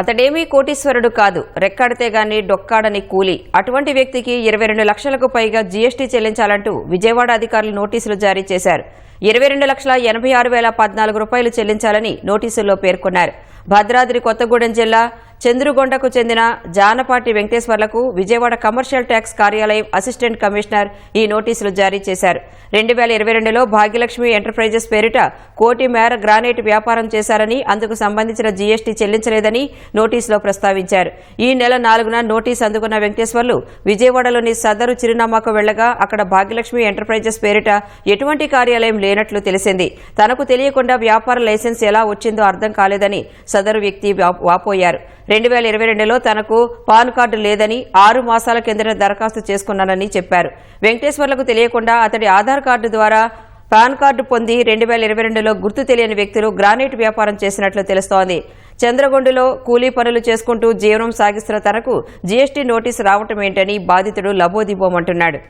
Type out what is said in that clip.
అతడేమీ కోటీశ్వరుడు కాదు. రెక్కాడితే గాని డొక్కాడని కూలి. అటువంటి వ్యక్తికి ఇరవై రెండు లక్షలకు పైగా జీఎస్టీ చెల్లించాలంటూ విజయవాడ అధికారులు నోటీసులు జారీ చేశారు. ఇరవై రెండు లక్షల ఎనభై ఆరు వేల పద్నాలుగు రూపాయలు చెల్లించాలని నోటీసుల్లో పేర్కొన్నారు. భద్రాద్రి కొత్తగూడెం జిల్లా చంద్రుగొండకు చెందిన జానపాటి వెంకటేశ్వర్లకు విజయవాడ కమర్షియల్ ట్యాక్స్ కార్యాలయం అసిస్టెంట్ కమిషనర్ ఈ నోటీసులు జారీ చేశారు. రెండు వేల ఇరవై రెండులో భాగ్యలక్ష్మి ఎంటర్ప్రైజెస్ పేరిట కోటి మేర గ్రానైట్ వ్యాపారం చేశారని అందుకు సంబంధించిన జీఎస్టీ చెల్లించలేదని నోటీసులో ప్రస్తావించారు. ఈ నెల నాలుగున నోటీసు అందుకున్న వెంకటేశ్వర్లు విజయవాడలోని సదరు చిరునామాకు వెళ్ళగా అక్కడ భాగ్యలక్ష్మి ఎంటర్ప్రైజెస్ పేరిట ఎటువంటి కార్యాలయం లేనట్లు తెలిసింది. తనకు తెలియకుండా వ్యాపార లైసెన్స్ ఎలా వచ్చిందో అర్థం కాలేదని సదరు వ్యక్తి వా- వాపోయారు. రెండు వేల ఇరవై రెండులో తనకు పాన్ కార్డు లేదని ఆరు మాసాల కిందట దరఖాస్తు చేసుకున్నానని చెప్పారు. వెంకటేశ్వర్లకు తెలియకుండా అతడి ఆధార్ కార్డు ద్వారా పాన్ కార్డు పొంది రెండు వేల ఇరవై రెండులో గుర్తు తెలియని వ్యక్తులు గ్రానైట్ వ్యాపారం చేసినట్లు తెలుస్తోంది. చంద్రగొండలో కూలీ పనులు చేసుకుంటూ జీవనం సాగిస్తున్న తనకు జీఎస్టీ నోటీసు రావటమేంటని బాధితుడు లబోదిబోమంటున్నాడు.